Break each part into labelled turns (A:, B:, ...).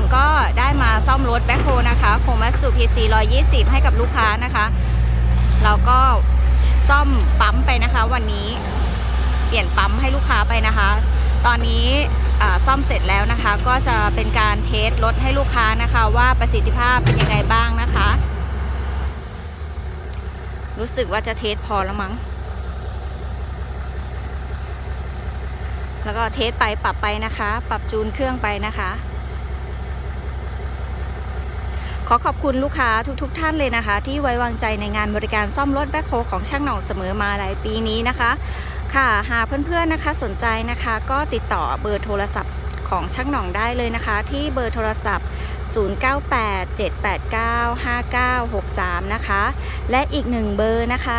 A: หน่องก็ได้มาซ่อมรถแบ็คโฮนะคะโคมัสสุพีซี120 ให้กับลูกค้านะคะเราก็ซ่อมปั๊มไปนะคะ วันนี้เปลี่ยนปั๊มให้ลูกค้าไปนะคะ ตอนนี้ซ่อมเสร็จแล้วนะคะ ก็จะเป็นการเทสรถให้ลูกค้านะคะ ว่าประสิทธิภาพเป็นยังไงบ้างนะคะ รู้สึกว่าจะเทสพอแล้วมั้ง แล้วก็เทสไปปรับไปนะคะ ปรับจูนเครื่องไปนะคะ ขอขอบคุณลูกค้าทุกๆทท่านเลยนะคะ ที่ไว้วางใจในงานบริการซ่อมรถแบ็คโฮของช่างหน่องเสมอมาหลายปีนี้นะคะ ค่ะหากเพื่อนๆนะคะสนใจนะคะ ก็ติดต่อเบอร์โทรศัพท์ของช่างหน่องได้เลยนะคะ ที่เบอร์โทรศัพท์ 0987895963 นะคะ และอีกหนึ่งเบอร์นะคะ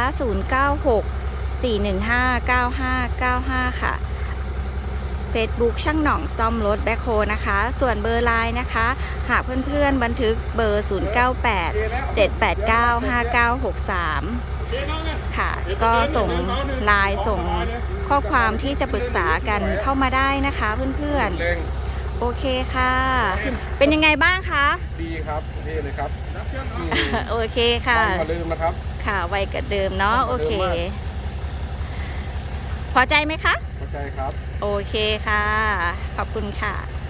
A: 096-415-9595 ค่ะ Facebook ช่างหน่องซ่อมรถแบ็คโฮนะคะ ส่วนเบอร์ไลน์นะคะ หากเพื่อนๆ บันทึกเบอร์ 098-789-5963 ค่ะ ก็ส่งไลน์ส่งข้อความที่จะปรึกษากันเข้ามาได้นะคะเพื่อน
B: เร่ง
A: ๆโอเคค่ะ เป็นยังไงบ้างคะ
B: ดีครับเท่เลยครับอืม
A: โอเคค่ะ
B: ไวกว่าลืมนะครับ
A: ค่ะไวกว่าเดิมเนาะ
B: ไว
A: โอก
B: ว่า
A: เค
B: เดิมมาก
A: พอใจไหมคะ
B: เข้าใจครับ
A: โอเคค่ะ ขอบคุณค่ะ